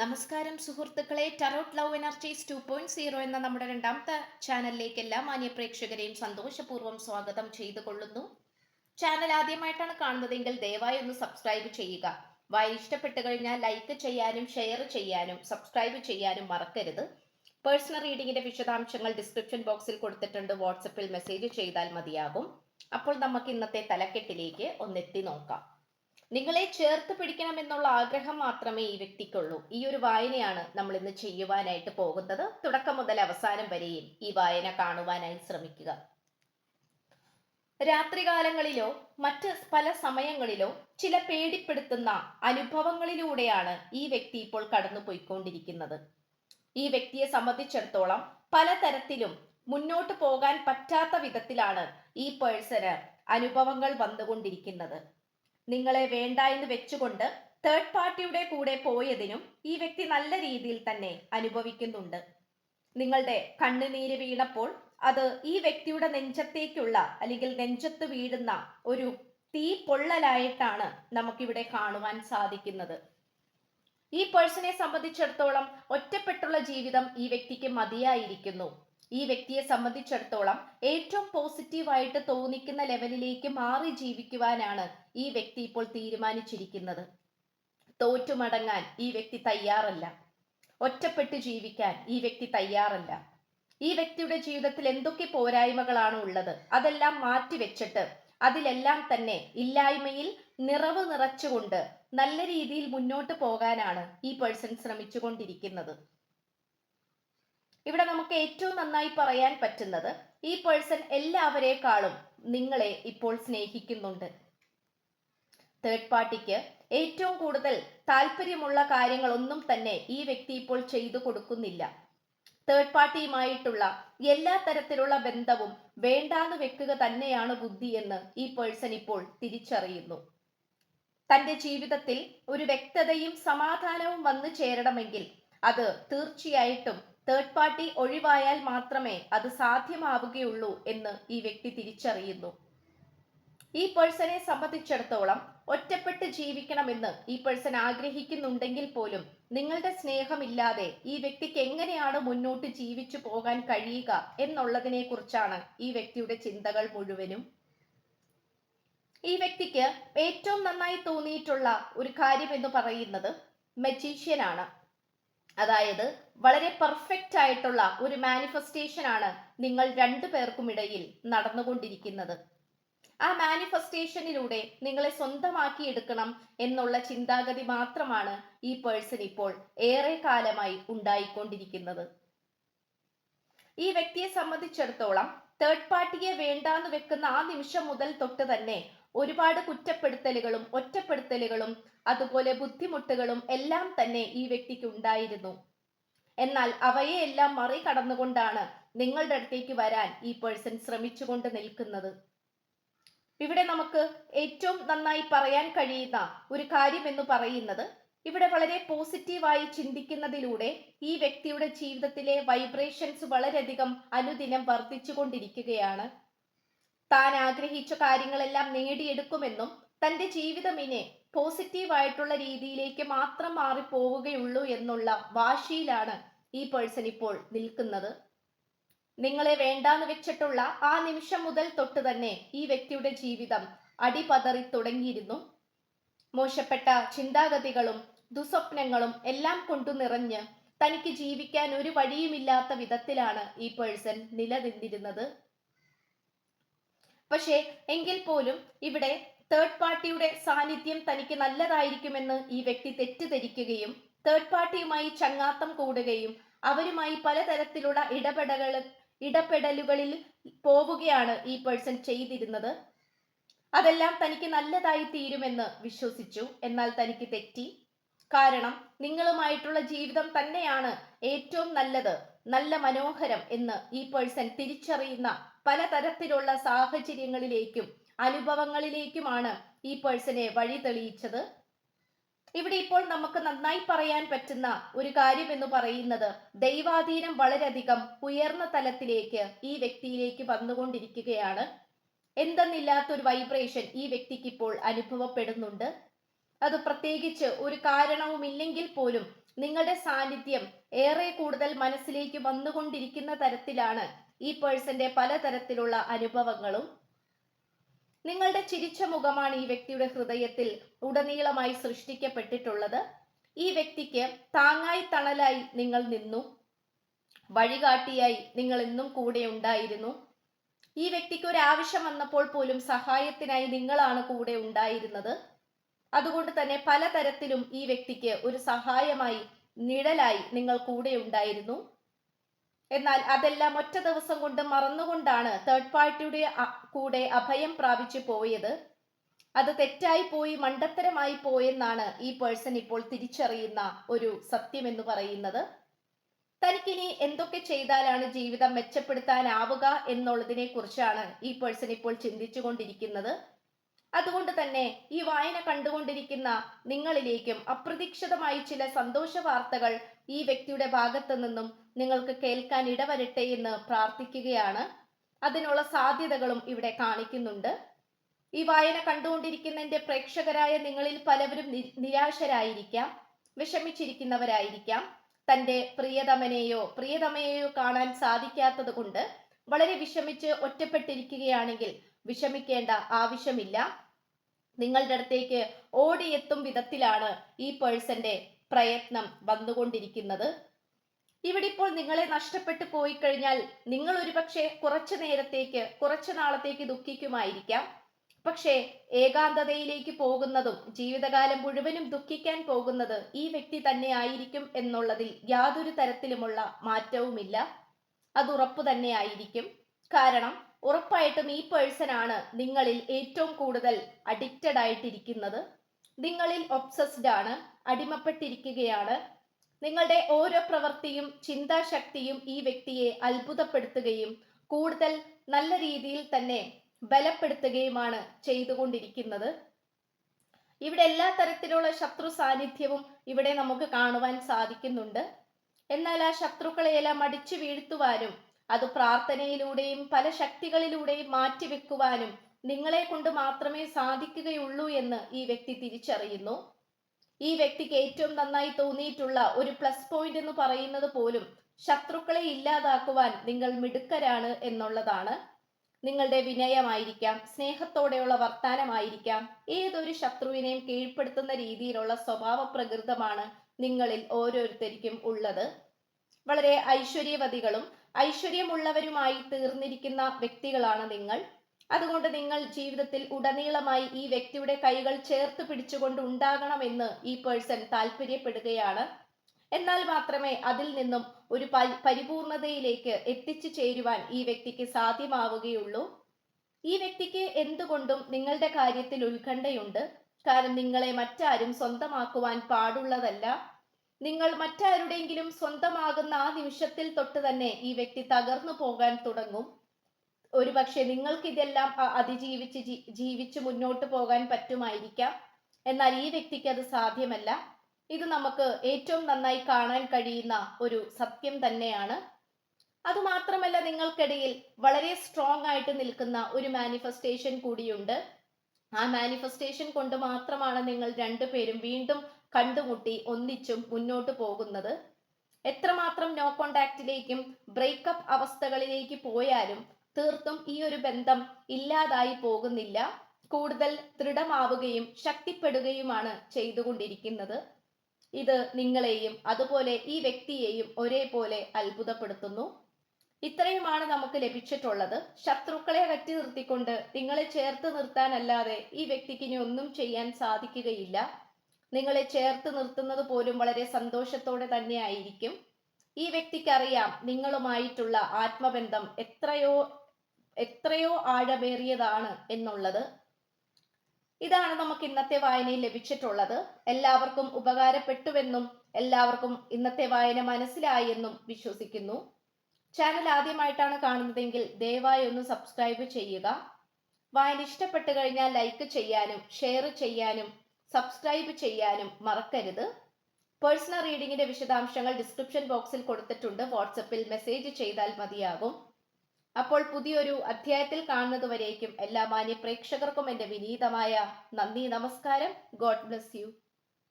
നമസ്കാരം സുഹൃത്തുക്കളെ tarot love energies two point zero എന്ന നമ്മുടെ രണ്ടാമത്തെ ചാനലിലേക്ക് എല്ലാ മാന്യ പ്രേക്ഷകരെയും സന്തോഷപൂർവം സ്വാഗതം ചെയ്തു കൊള്ളുന്നു ചാനൽ ആദ്യമായിട്ടാണ് കാണുന്നതെങ്കിൽ ദയവായി ഒന്ന് സബ്സ്ക്രൈബ് ചെയ്യുക. വായി ഇഷ്ടപ്പെട്ടു കഴിഞ്ഞാൽ ലൈക്ക് ചെയ്യാനും ഷെയർ ചെയ്യാനും സബ്സ്ക്രൈബ് ചെയ്യാനും മറക്കരുത്. പേഴ്സണൽ റീഡിങ്ങിന്റെ വിശദാംശങ്ങൾ ഡിസ്ക്രിപ്ഷൻ ബോക്സിൽ കൊടുത്തിട്ടുണ്ട്. വാട്സപ്പിൽ മെസ്സേജ് ചെയ്താൽ മതിയാകും. അപ്പോൾ നമുക്ക് ഇന്നത്തെ തലക്കെട്ടിലേക്ക് ഒന്നെത്തി നോക്കാം. നിങ്ങളെ ചേർത്ത് പിടിക്കണമെന്നുള്ള ആഗ്രഹം മാത്രമേ ഈ വ്യക്തിക്കുള്ളൂ. ഈ ഒരു വായനയാണ് നമ്മൾ ഇന്ന് ചെയ്യുവാനായിട്ട് പോകുന്നത്. തുടക്കം മുതൽ അവസാനം വരെയും ഈ വായന കാണുവാനായി ശ്രമിക്കുക. രാത്രികാലങ്ങളിലോ മറ്റ് പല സമയങ്ങളിലോ ചില പേടിപ്പെടുത്തുന്ന അനുഭവങ്ങളിലൂടെയാണ് ഈ വ്യക്തി ഇപ്പോൾ കടന്നു പോയിക്കൊണ്ടിരിക്കുന്നത് ഈ വ്യക്തിയെ സംബന്ധിച്ചിടത്തോളം പലതരത്തിലും മുന്നോട്ട് പോകാൻ പറ്റാത്ത വിധത്തിലാണ് ഈ പേഴ്സന് അനുഭവങ്ങൾ വന്നുകൊണ്ടിരിക്കുന്നത്. നിങ്ങളെ വേണ്ട എന്ന് വെച്ചുകൊണ്ട് തേർഡ് പാർട്ടിയുടെ കൂടെ പോയതിനും ഈ വ്യക്തി നല്ല രീതിയിൽ തന്നെ അനുഭവിക്കുന്നുണ്ട്. നിങ്ങളുടെ കണ്ണുനീര് വീണപ്പോൾ അത് ഈ വ്യക്തിയുടെ നെഞ്ചത്തേക്കുള്ള അല്ലെങ്കിൽ നെഞ്ചത്ത് വീഴുന്ന ഒരു തീ പൊള്ളലായിട്ടാണ് നമുക്കിവിടെ കാണുവാൻ സാധിക്കുന്നത്. ഈ പേഴ്സണെ സംബന്ധിച്ചിടത്തോളം ഒറ്റപ്പെട്ടുള്ള ജീവിതം ഈ വ്യക്തിക്ക് മതിയായിരിക്കുന്നു. ഈ വ്യക്തിയെ സംബന്ധിച്ചിടത്തോളം ഏറ്റവും പോസിറ്റീവായിട്ട് തോന്നിക്കുന്ന ലെവലിലേക്ക് മാറി ജീവിക്കുവാനാണ് ഈ വ്യക്തി ഇപ്പോൾ തീരുമാനിച്ചിരിക്കുന്നത്. തോറ്റുമടങ്ങാൻ ഈ വ്യക്തി തയ്യാറല്ല. ഒറ്റപ്പെട്ട് ജീവിക്കാൻ ഈ വ്യക്തി തയ്യാറല്ല. ഈ വ്യക്തിയുടെ ജീവിതത്തിൽ എന്തൊക്കെ പോരായ്മകളാണ് ഉള്ളത്? അതെല്ലാം മാറ്റിവെച്ചിട്ട് അതിലെല്ലാം തന്നെ ഇല്ലായ്മയിൽ നിറവ് നിറച്ചുകൊണ്ട് നല്ല രീതിയിൽ മുന്നോട്ട് പോകാനാണ് ഈ പേഴ്സൺ ശ്രമിച്ചുകൊണ്ടിരിക്കുന്നത്. ഇവിടെ നമുക്ക് ഏറ്റവും നന്നായി പറയാൻ പറ്റുന്നത് ഈ പേഴ്സൺ എല്ലാവരെക്കാളും നിങ്ങളെ ഇപ്പോൾ സ്നേഹിക്കുന്നുണ്ട്. തേർഡ് പാർട്ടിക്ക് ഏറ്റവും കൂടുതൽ താല്പര്യമുള്ള കാര്യങ്ങളൊന്നും തന്നെ ഈ വ്യക്തി ഇപ്പോൾ ചെയ്തു കൊടുക്കുന്നില്ല. തേർഡ് പാർട്ടിയുമായിട്ടുള്ള എല്ലാ തരത്തിലുള്ള ബന്ധവും വേണ്ടാന്ന് വെക്കുക തന്നെയാണ് ബുദ്ധി എന്ന് ഈ പേഴ്സൺ ഇപ്പോൾ തിരിച്ചറിയുന്നു. തന്റെ ജീവിതത്തിൽ ഒരു വ്യക്തതയും സമാധാനവും വന്നു ചേരണമെങ്കിൽ അത് തീർച്ചയായിട്ടും തേർഡ് പാർട്ടി ഒഴിവായാൽ മാത്രമേ അത് സാധ്യമാവുകയുള്ളൂ എന്ന് ഈ വ്യക്തി തിരിച്ചറിയുന്നു. ഈ പേഴ്സണെ സംബന്ധിച്ചിടത്തോളം ഒറ്റപ്പെട്ട് ജീവിക്കണമെന്ന് ഈ പേഴ്സൺ ആഗ്രഹിക്കുന്നുണ്ടെങ്കിൽ പോലും നിങ്ങളുടെ സ്നേഹമില്ലാതെ ഈ വ്യക്തിക്ക് എങ്ങനെയാണ് മുന്നോട്ട് ജീവിച്ചു പോകാൻ കഴിയുക എന്നുള്ളതിനെ കുറിച്ചാണ് ഈ വ്യക്തിയുടെ ചിന്തകൾ മുഴുവനും. ഈ വ്യക്തിക്ക് ഏറ്റവും നന്നായി തോന്നിയിട്ടുള്ള ഒരു കാര്യം എന്ന് പറയുന്നത് മജീഷ്യനാണ് അതായത് വളരെ പെർഫെക്റ്റ് ആയിട്ടുള്ള ഒരു മാനിഫെസ്റ്റേഷൻ ആണ് നിങ്ങൾ രണ്ടു പേർക്കും ഇടയിൽ നടന്നുകൊണ്ടിരിക്കുന്നത്. ആ മാനിഫെസ്റ്റേഷനിലൂടെ നിങ്ങളെ സ്വന്തമാക്കി എടുക്കണം എന്നുള്ള ചിന്താഗതി മാത്രമാണ് ഈ പേഴ്സൺ ഇപ്പോൾ ഏറെ കാലമായി ഉണ്ടായിക്കൊണ്ടിരിക്കുന്നത്. ഈ വ്യക്തിയെ സംബന്ധിച്ചിടത്തോളം തേർഡ് പാർട്ടിയെ വേണ്ടാന്ന് വെക്കുന്ന ആ നിമിഷം മുതൽ തൊട്ട് തന്നെ ഒരുപാട് കുറ്റപ്പെടുത്തലുകളും ഒറ്റപ്പെടുത്തലുകളും അതുപോലെ ബുദ്ധിമുട്ടുകളും എല്ലാം തന്നെ ഈ വ്യക്തിക്ക് ഉണ്ടായിരുന്നു. എന്നാൽ അവയെ എല്ലാം മറികടന്നുകൊണ്ടാണ് നിങ്ങളുടെ അടുത്തേക്ക് വരാൻ ഈ പേഴ്സൺ ശ്രമിച്ചുകൊണ്ട് നിൽക്കുന്നത്. ഇവിടെ നമുക്ക് ഏറ്റവും നന്നായി പറയാൻ കഴിയുന്ന ഒരു കാര്യം എന്ന് പറയുന്നത് ഇവിടെ വളരെ പോസിറ്റീവായി ചിന്തിക്കുന്നതിലൂടെ ഈ വ്യക്തിയുടെ ജീവിതത്തിലെ വൈബ്രേഷൻസ് വളരെയധികം അനുദിനം വർദ്ധിച്ചുകൊണ്ടിരിക്കുകയാണ്. താൻ ആഗ്രഹിച്ച കാര്യങ്ങളെല്ലാം നേടിയെടുക്കുമെന്നും തന്റെ ജീവിതം ഇനി പോസിറ്റീവായിട്ടുള്ള രീതിയിലേക്ക് മാത്രം മാറിപ്പോവുകയുള്ളൂ എന്നുള്ള വാശിയിലാണ് ഈ പേഴ്സൺ ഇപ്പോൾ നിൽക്കുന്നത്. നിങ്ങളെ വേണ്ടാന്ന് വെച്ചിട്ടുള്ള ആ നിമിഷം മുതൽ തൊട്ട് തന്നെ ഈ വ്യക്തിയുടെ ജീവിതം അടിപതറി തുടങ്ങിയിരുന്നു. മോശപ്പെട്ട ചിന്താഗതികളും ദുസ്വപ്നങ്ങളും എല്ലാം കൊണ്ടു നിറഞ്ഞ് തനിക്ക് ജീവിക്കാൻ ഒരു വഴിയുമില്ലാത്ത വിധത്തിലാണ് ഈ പേഴ്സൺ നിലനിന്നിരുന്നത്. പക്ഷേ എങ്കിൽ പോലും ഇവിടെ തേർഡ് പാർട്ടിയുടെ സാന്നിധ്യം തനിക്ക് നല്ലതായിരിക്കുമെന്ന് ഈ വ്യക്തി തെറ്റിദ്ധരിക്കുകയും തേർഡ് പാർട്ടിയുമായി ചങ്ങാത്തം കൂടുകയും അവരുമായി പലതരത്തിലുള്ള ഇടപെടകൾ ഇടപെടലുകളിൽ പോവുകയാണ് ഈ പേഴ്സൺ ചെയ്തിരുന്നത്. അതെല്ലാം തനിക്ക് നല്ലതായി തീരുമെന്ന് വിശ്വസിച്ചു. എന്നാൽ തനിക്ക് തെറ്റി. കാരണം നിങ്ങളുമായിട്ടുള്ള ജീവിതം തന്നെയാണ് ഏറ്റവും നല്ലത് നല്ല മനോഹരം എന്ന് ഈ പേഴ്സൺ തിരിച്ചറിയുന്ന പലതരത്തിലുള്ള സാഹചര്യങ്ങളിലേക്കും അനുഭവങ്ങളിലേക്കുമാണ് ഈ പേഴ്സണെ വഴി തെളിയിച്ചത്. ഇവിടെ ഇപ്പോൾ നമുക്ക് നന്നായി പറയാൻ പറ്റുന്ന ഒരു കാര്യം എന്ന് പറയുന്നത് ദൈവാധീനം വളരെയധികം ഉയർന്ന തലത്തിലേക്ക് ഈ വ്യക്തിയിലേക്ക് വന്നുകൊണ്ടിരിക്കുകയാണ്. എന്തെന്നില്ലാത്തൊരു വൈബ്രേഷൻ ഈ വ്യക്തിക്ക് ഇപ്പോൾ അനുഭവപ്പെടുന്നുണ്ട്. അത് പ്രത്യേകിച്ച് ഒരു കാരണവുമില്ലെങ്കിൽ പോലും നിങ്ങളുടെ സാന്നിധ്യം ഏറെ കൂടുതൽ മനസ്സിലേക്ക് വന്നുകൊണ്ടിരിക്കുന്ന തരത്തിലാണ് ഈ പേഴ്സന്റെ പലതരത്തിലുള്ള അനുഭവങ്ങളും. നിങ്ങളുടെ ചിരിച്ച മുഖമാണ് ഈ വ്യക്തിയുടെ ഹൃദയത്തിൽ ഉടനീളമായി സൃഷ്ടിക്കപ്പെട്ടിട്ടുള്ളത്. ഈ വ്യക്തിക്ക് താങ്ങായി തണലായി നിങ്ങൾ നിന്നു. വഴികാട്ടിയായി നിങ്ങൾ എന്നും കൂടെ ഉണ്ടായിരുന്നു. ഈ വ്യക്തിക്ക് ഒരു ആവശ്യം വന്നപ്പോൾ പോലും സഹായത്തിനായി നിങ്ങളാണ് കൂടെ ഉണ്ടായിരുന്നത്. അതുകൊണ്ട് തന്നെ പലതരത്തിലും ഈ വ്യക്തിക്ക് ഒരു സഹായമായി നിഴലായി നിങ്ങൾ കൂടെ ഉണ്ടായിരുന്നു. എന്നാൽ അതെല്ലാം ഒറ്റ ദിവസം കൊണ്ട് മറന്നുകൊണ്ടാണ് തേർഡ് പാർട്ടിയുടെ കൂടെ അഭയം പ്രാപിച്ചു പോയത്. അത് തെറ്റായി പോയി മണ്ടത്തരമായി പോയെന്നാണ് ഈ പേഴ്സൺ ഇപ്പോൾ തിരിച്ചറിയുന്ന ഒരു സത്യം എന്ന് പറയുന്നത്. തനിക്കിനി എന്തൊക്കെ ചെയ്താലാണ് ജീവിതം മെച്ചപ്പെടുത്താനാവുക എന്നുള്ളതിനെ കുറിച്ചാണ് ഈ പേഴ്സൺ ഇപ്പോൾ ചിന്തിച്ചുകൊണ്ടിരിക്കുന്നത്. അതുകൊണ്ട് തന്നെ ഈ വായന കണ്ടുകൊണ്ടിരിക്കുന്ന നിങ്ങളിലേക്കും അപ്രതീക്ഷിതമായി ചില സന്തോഷ വാർത്തകൾ ഈ വ്യക്തിയുടെ ഭാഗത്തു നിന്നും നിങ്ങൾക്ക് കേൾക്കാൻ ഇടവരട്ടെ എന്ന് പ്രാർത്ഥിക്കുകയാണ്. അതിനുള്ള സാധ്യതകളും ഇവിടെ കാണിക്കുന്നുണ്ട്. ഈ വായന കണ്ടുകൊണ്ടിരിക്കുന്ന എന്റെ പ്രേക്ഷകരായ നിങ്ങളിൽ പലവരും നിരാശരായിരിക്കാം വിഷമിച്ചിരിക്കുന്നവരായിരിക്കാം. തന്റെ പ്രിയതമനെയോ പ്രിയതമയെയോ കാണാൻ സാധിക്കാത്തത് കൊണ്ട് വളരെ വിഷമിച്ച് ഒറ്റപ്പെട്ടിരിക്കുകയാണെങ്കിൽ വിഷമിക്കേണ്ട ആവശ്യമില്ല. നിങ്ങളുടെ അടുത്തേക്ക് ഓടിയെത്തും വിധത്തിലാണ് ഈ പേഴ്സന്റെ പ്രയത്നം വന്നുകൊണ്ടിരിക്കുന്നത്. ഇവിടെ ഇപ്പോൾ നിങ്ങളെ നഷ്ടപ്പെട്ടു പോയി കഴിഞ്ഞാൽ നിങ്ങൾ ഒരുപക്ഷെ കുറച്ചു നേരത്തേക്ക് കുറച്ചു നാളത്തേക്ക് ദുഃഖിക്കുമായിരിക്കാം. പക്ഷേ ഏകാന്തതയിലേക്ക് പോകുന്നതും ജീവിതകാലം മുഴുവനും ദുഃഖിക്കാൻ പോകുന്നത് ഈ വ്യക്തി തന്നെ ആയിരിക്കും എന്നുള്ളതിൽ യാതൊരു തരത്തിലുമുള്ള മാറ്റവുമില്ല. അത് ഉറപ്പു തന്നെ ആയിരിക്കും. കാരണം ഉറപ്പായിട്ടും ഈ പേഴ്സൺ ആണ് നിങ്ങളിൽ ഏറ്റവും കൂടുതൽ അഡിക്റ്റഡ് ആയിട്ടിരിക്കുന്നത്. നിങ്ങളിൽ ഒബ്സസ്ഡ് ആണ് അടിമപ്പെട്ടിരിക്കുകയാണ്. നിങ്ങളുടെ ഓരോ പ്രവൃത്തിയും ചിന്താശക്തിയും ഈ വ്യക്തിയെ അത്ഭുതപ്പെടുത്തുകയും കൂടുതൽ നല്ല രീതിയിൽ തന്നെ ബലപ്പെടുത്തുകയുമാണ് ചെയ്തുകൊണ്ടിരിക്കുന്നത്. ഇവിടെ എല്ലാ തരത്തിലുള്ള ശത്രു സാന്നിധ്യവും ഇവിടെ നമുക്ക് കാണുവാൻ സാധിക്കുന്നുണ്ട്. എന്നാൽ ആ ശത്രുക്കളെയെല്ലാം അടിച്ചു വീഴ്ത്തുവാനും അത് പ്രാർത്ഥനയിലൂടെയും പല ശക്തികളിലൂടെയും മാറ്റിവെക്കുവാനും നിങ്ങളെ കൊണ്ട് മാത്രമേ സാധിക്കുകയുള്ളൂ എന്ന് ഈ വ്യക്തി തിരിച്ചറിയുന്നു. ഈ വ്യക്തിക്ക് ഏറ്റവും നന്നായി തോന്നിയിട്ടുള്ള ഒരു പ്ലസ് പോയിന്റ് എന്ന് പറയുന്നത് പോലും ശത്രുക്കളെ ഇല്ലാതാക്കുവാൻ നിങ്ങൾ മിടുക്കരാണ് എന്നുള്ളതാണ്. നിങ്ങളുടെ വിനയമായിരിക്കാം സ്നേഹത്തോടെയുള്ള വർത്താനമായിരിക്കാം ഏതൊരു ശത്രുവിനെയും കീഴ്പ്പെടുത്തുന്ന രീതിയിലുള്ള സ്വഭാവ പ്രകൃതമാണ് നിങ്ങളിൽ ഓരോരുത്തർക്കും ഉള്ളത്. വളരെ ഐശ്വര്യവതികളും ഐശ്വര്യമുള്ളവരുമായി തീർന്നിരിക്കുന്ന വ്യക്തികളാണ് നിങ്ങൾ. അതുകൊണ്ട് നിങ്ങൾ ജീവിതത്തിൽ ഉടനീളമായി ഈ വ്യക്തിയുടെ കൈകൾ ചേർത്ത് പിടിച്ചുകൊണ്ട് ഉണ്ടാകണമെന്ന് ഈ പേഴ്സൺ താല്പര്യപ്പെടുകയാണ്. എന്നാൽ മാത്രമേ അതിൽ നിന്നും ഒരു പരിപൂർണതയിലേക്ക് എത്തിച്ചു ചേരുവാൻ ഈ വ്യക്തിക്ക് സാധ്യമാവുകയുള്ളൂ. ഈ വ്യക്തിക്ക് എന്തുകൊണ്ടും നിങ്ങളുടെ കാര്യത്തിൽ ഉത്കണ്ഠയുണ്ട്. കാരണം നിങ്ങളെ മറ്റാരും സ്വന്തമാക്കുവാൻ പാടുള്ളതല്ല. നിങ്ങൾ മറ്റാരുടെയെങ്കിലും സ്വന്തമാകുന്ന ആ നിമിഷത്തിൽ തൊട്ട് തന്നെ ഈ വ്യക്തി തകർന്നു പോകാൻ തുടങ്ങും. ഒരുപക്ഷെ നിങ്ങൾക്ക് ഇതെല്ലാം അതിജീവിച്ച് ജീവിച്ച് മുന്നോട്ട് പോകാൻ പറ്റുമായിരിക്കാം. എന്നാൽ ഈ വ്യക്തിക്ക് അത് സാധ്യമല്ല. ഇത് നമുക്ക് ഏറ്റവും നന്നായി കാണാൻ കഴിയുന്ന ഒരു സത്യം തന്നെയാണ്. അതുമാത്രമല്ല നിങ്ങൾക്കിടയിൽ വളരെ സ്ട്രോങ് ആയിട്ട് നിൽക്കുന്ന ഒരു മാനിഫെസ്റ്റേഷൻ കൂടിയുണ്ട്. ആ മാനിഫെസ്റ്റേഷൻ കൊണ്ട് മാത്രമാണ് നിങ്ങൾ രണ്ടുപേരും വീണ്ടും കണ്ടുമുട്ടി ഒന്നിച്ചും മുന്നോട്ട് പോകുന്നത്. എത്രമാത്രം നോ കോണ്ടാക്റ്റിലേക്കും ബ്രേക്കപ്പ് അവസ്ഥകളിലേക്ക് പോയാലും തീർത്തും ഈ ഒരു ബന്ധം ഇല്ലാതായി പോകുന്നില്ല. കൂടുതൽ ദൃഢമാവുകയും ശക്തിപ്പെടുകയുമാണ് ചെയ്തുകൊണ്ടിരിക്കുന്നത്. ഇത് നിങ്ങളെയും അതുപോലെ ഈ വ്യക്തിയെയും ഒരേപോലെ അത്ഭുതപ്പെടുത്തുന്നു. ഇത്രയുമാണ് നമുക്ക് ലഭിച്ചിട്ടുള്ളത്. ശത്രുക്കളെ അകറ്റി നിർത്തിക്കൊണ്ട് നിങ്ങളെ ചേർത്ത് നിർത്താനല്ലാതെ ഈ വ്യക്തിക്ക് ഇനി ഒന്നും ചെയ്യാൻ സാധിക്കുകയില്ല. നിങ്ങളെ ചേർത്ത് നിർത്തുന്നത് പോലും വളരെ സന്തോഷത്തോടെ തന്നെ ആയിരിക്കും ഈ വ്യക്തിക്കറിയാം നിങ്ങളുമായിട്ടുള്ള ആത്മബന്ധം എത്രയോ എത്രയോ ആഴമേറിയതാണ് എന്നുള്ളത്. ഇതാണ് നമുക്ക് ഇന്നത്തെ വായനയിൽ ലഭിച്ചിട്ടുള്ളത്. എല്ലാവർക്കും ഉപകാരപ്പെട്ടുവെന്നും എല്ലാവർക്കും ഇന്നത്തെ വായന മനസ്സിലായി എന്നും വിശ്വസിക്കുന്നു. ചാനൽ ആദ്യമായിട്ടാണ് കാണുന്നതെങ്കിൽ ദയവായി ഒന്ന് സബ്സ്ക്രൈബ് ചെയ്യുക. വായന ഇഷ്ടപ്പെട്ടു കഴിഞ്ഞാൽ ലൈക്ക് ചെയ്യാനും ഷെയർ ചെയ്യാനും സബ്സ്ക്രൈബ് ചെയ്യാനും മറക്കരുത്. പേഴ്സണൽ റീഡിങ്ങിന്റെ വിശദാംശങ്ങൾ ഡിസ്ക്രിപ്ഷൻ ബോക്സിൽ കൊടുത്തിട്ടുണ്ട്. വാട്സപ്പിൽ മെസ്സേജ് ചെയ്താൽ മതിയാകും. അപ്പോൾ പുതിയൊരു അധ്യായത്തിൽ കാണുന്നതുവരേക്കും എല്ലാ മാന്യ പ്രേക്ഷകർക്കും എന്റെ വിനീതമായ നന്ദി നമസ്കാരം. God bless you